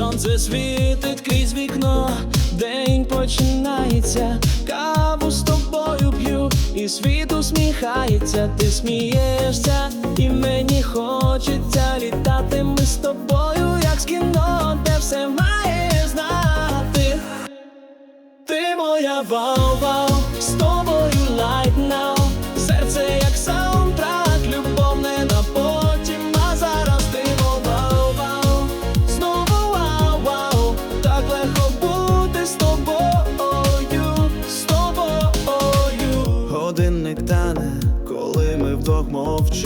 сонце світить крізь вікно, день починається, каву з тобою п'ю, і світ усміхається, ти смієшся, і мені хочеться літати. Ми з тобою, як з кіно, де все має знати. Ти моя вау-вау, з тобою light now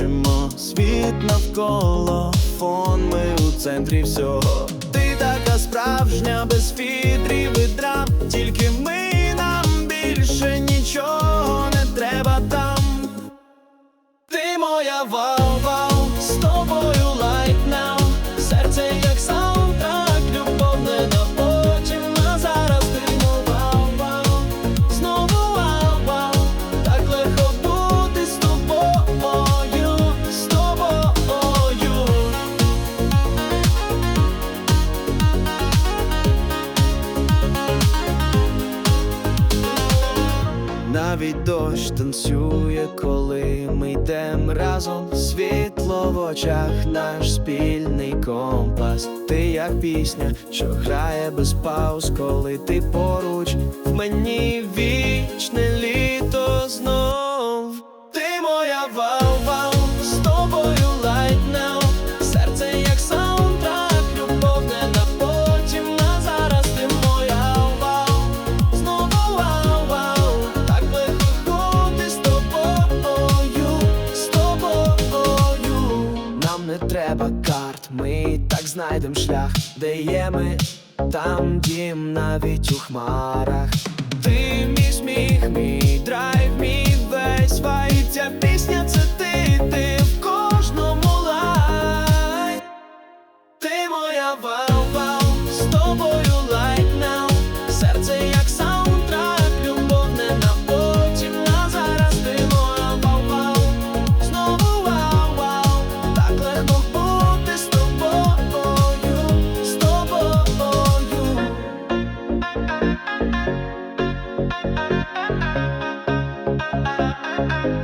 мовчимо Світ навколо, фон ми у центрі всього. Ти така справжня, без фітрів Навіть дощ танцює, коли ми йдем разом. Світло в очах, наш спільний компас. Ти як пісня, що грає без пауз, коли ти поруч, в мені вічне літо знов. Ти моя вау-вау, треба карт, ми так знайдемо шлях, де є ми, там дім навіть у хмарах, ти і сміх мій uh, uh.